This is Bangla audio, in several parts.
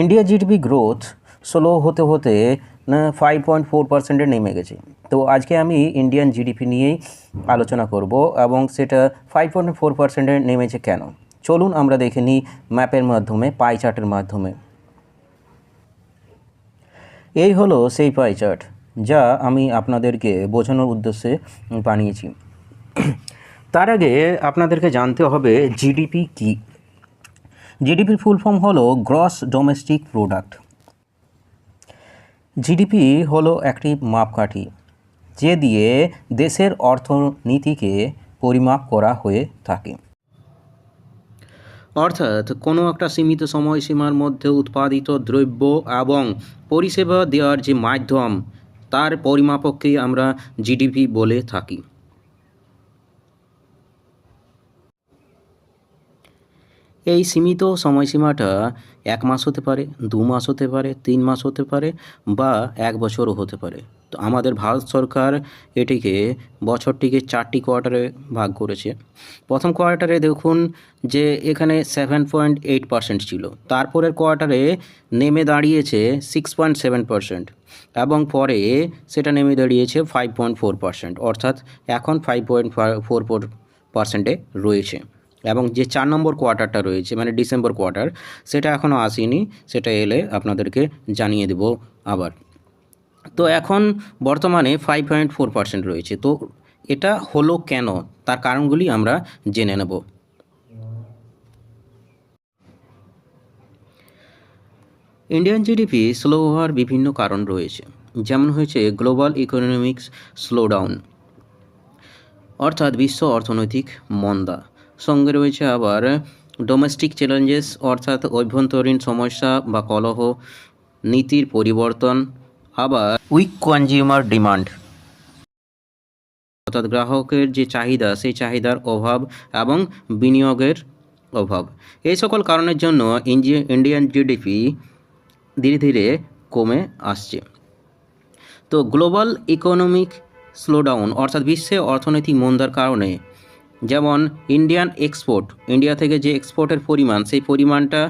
ইন্ডিয়া জিডিপি গ্রোথ স্লো হতে হতে ফাইভ পয়েন্ট ফোর পার্সেন্টে নেমে গেছে। তো আজকে আমি ইন্ডিয়ান জিডিপি নিয়েই আলোচনা করব এবং সেটা ফাইভ পয়েন্ট ফোর পার্সেন্টে নেমেছে কেন? চলুন আমরা দেখে নিই ম্যাপের মাধ্যমে পাই চার্টের মাধ্যমে। এই হলো সেই পাই চার্ট যা আমি আপনাদেরকে বোঝানোর উদ্দেশ্যে বানিয়েছি। তার আগে আপনাদেরকে জানতে হবে জিডিপি কী? জিডিপির ফুল ফর্ম হলো গ্রস ডোমেস্টিক প্রোডাক্ট জিডিপি হলো একটি মাপকাঠি, যে দিয়ে দেশের অর্থনীতিকে পরিমাপ করা হয়ে থাকে। অর্থাৎ কোনো একটা সীমিত সময়সীমার মধ্যে উৎপাদিত দ্রব্য এবং পরিষেবা দেওয়ার যে মাধ্যম, তার পরিমাপককেই আমরা জিডিপি বলে থাকি। এই সীমিত সময়সীমাটা এক মাস হতে পারে, দু মাস হতে পারে, তিন মাস হতে পারে বা এক বছরও হতে পারে। তো আমাদের ভারত সরকার এটিকে বছরটিকে চারটি কোয়ার্টারে ভাগ করেছে। প্রথম কোয়ার্টারে দেখুন যে এখানে সেভেন পয়েন্ট এইট পার্সেন্ট ছিল। তারপরের কোয়ার্টারে নেমে দাঁড়িয়েছে সিক্স পয়েন্ট সেভেন পার্সেন্ট এবং পরে সেটা নেমে দাঁড়িয়েছে ফাইভ পয়েন্ট ফোর পার্সেন্ট। অর্থাৎ এখন ফাইভ পয়েন্ট ফোর পার্সেন্টে রয়েছে। এবং যে চার নম্বর কোয়ার্টারটা রয়েছে মানে ডিসেম্বর কোয়ার্টার, সেটা এখনও আসেনি, সেটা এলে আপনাদেরকে জানিয়ে দেব আবার। তো এখন বর্তমানে ফাইভ পয়েন্ট ফোর পার্সেন্ট রয়েছে, তো এটা হলো কেন? তার কারণগুলি আমরা জেনে নেব। ইন্ডিয়ান জিডিপি স্লো হওয়ার বিভিন্ন কারণ রয়েছে, যেমন হয়েছে গ্লোবাল ইকোনমিক্স স্লোডাউন অর্থাৎ বিশ্ব অর্থনৈতিক মন্দা। সঙ্গে রয়েছে আবার ডোমেস্টিক চ্যালেঞ্জেস অর্থাৎ অভ্যন্তরীণ সমস্যা বা কলহ, নীতির পরিবর্তন, আবার উইক কনজিউমার ডিমান্ড অর্থাৎ গ্রাহকের যে চাহিদা, সেই চাহিদার অভাব এবং বিনিয়োগের অভাব। এই সকল কারণের জন্য ইন্ডি- ইন্ডিয়ান জিডিপি ধীরে ধীরে কমে আসছে। তো গ্লোবাল ইকোনমিক স্লোডাউন অর্থাৎ বিশ্বে অর্থনৈতিক মন্দার কারণে যেমন ইন্ডিয়ান এক্সপোর্ট ইন্ডিয়া থেকে যে এক্সপোর্টের পরিমাণ, সেই পরিমাণটা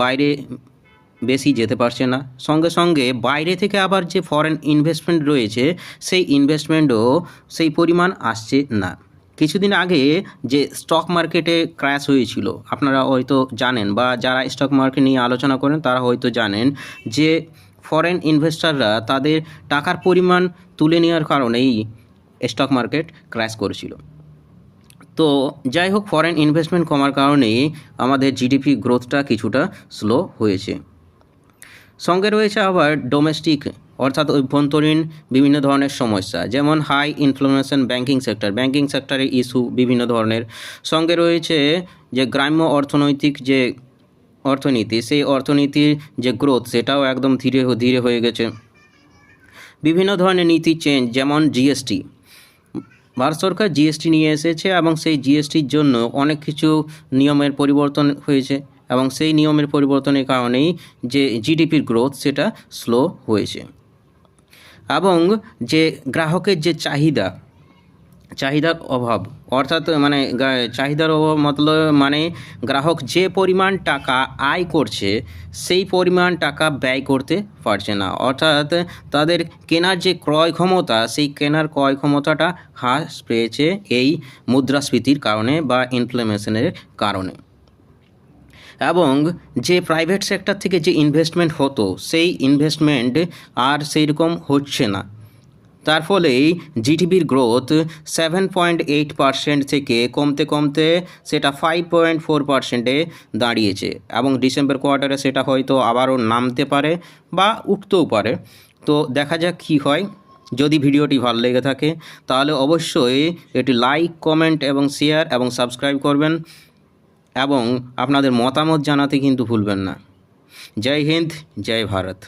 বাইরে বেশি যেতে পারছে না। সঙ্গে সঙ্গে বাইরে থেকে আবার যে ফরেন ইনভেস্টমেন্ট রয়েছে, সেই ইনভেস্টমেন্টও সেই পরিমাণ আসছে না। কিছুদিন আগে যে স্টক মার্কেটে ক্র্যাশ হয়েছিল, আপনারা হয়তো জানেন বা যারা স্টক মার্কেট নিয়ে আলোচনা করেন, তারা হয়তো জানেন যে ফরেন ইনভেস্টররা তাদের টাকার পরিমাণ তুলে নেওয়ার কারণেই স্টক মার্কেট ক্র্যাশ করেছিল। তো যাই হোক ফরেন ইনভেস্টমেন্ট কমার কারণেই আমাদের জিডিপি গ্রোথটা কিছুটা স্লো হয়েছে। সঙ্গে রয়েছে আবার ডোমেস্টিক অর্থাৎ অভ্যন্তরীণ বিভিন্ন ধরনের সমস্যা, যেমন high inflation banking sector banking সেক্টরের ইস্যু বিভিন্ন ধরনের। সঙ্গে রয়েছে যে গ্রাম্য অর্থনৈতিক যে অর্থনীতি, সেই অর্থনীতির যে গ্রোথ সেটাও একদম ধীরে ধীরে হয়ে গেছে। বিভিন্ন ধরনের নীতি চেঞ্জ যেমন জিএসটি ভারত সরকার জিএসটি নিয়ে এসেছে এবং সেই জিএসটির জন্য অনেক কিছু নিয়মের পরিবর্তন হয়েছে এবং সেই নিয়মের পরিবর্তনের কারণেই যে জিডিপির গ্রোথ সেটা স্লো হয়েছে। এবং যে গ্রাহকের যে চাহিদা চাহিদার অভাব। অর্থাৎ মানে চাহিদার অভাব মতলব মানে গ্রাহক যে পরিমাণ টাকা আয় করছে, সেই পরিমাণ টাকা ব্যয় করতে পারছে না। অর্থাৎ তাদের কেনার যে ক্রয় ক্ষমতা, সেই কেনার ক্রয় ক্ষমতাটা হ্রাস পেয়েছে এই মুদ্রাস্ফীতির কারণে বা ইনফ্লেমেশনের কারণে। এবং যে প্রাইভেট সেক্টর থেকে যে ইনভেস্টমেন্ট হতো, সেই ইনভেস্টমেন্ট আর সেই রকম হচ্ছে না। তার ফলেই জিডিপির growth seven point eight percent থেকে কমতে কমতে সেটা ফাইভ পয়েন্ট ফোর পার্সেন্টে দাঁড়িয়েছে এবং ডিসেম্বর কোয়ার্টারে সেটা হয়তো আবারও নামতে পারে বা উঠতেও পারে। তো দেখা যাক কী হয়। যদি ভিডিওটি ভালো লেগে থাকে, তাহলে অবশ্যই এটি লাইক কমেন্ট এবং শেয়ার এবং সাবস্ক্রাইব করবেন এবং আপনাদের মতামত জানাতে কিন্তু ভুলবেন না। জয় হিন্দ, জয় ভারত।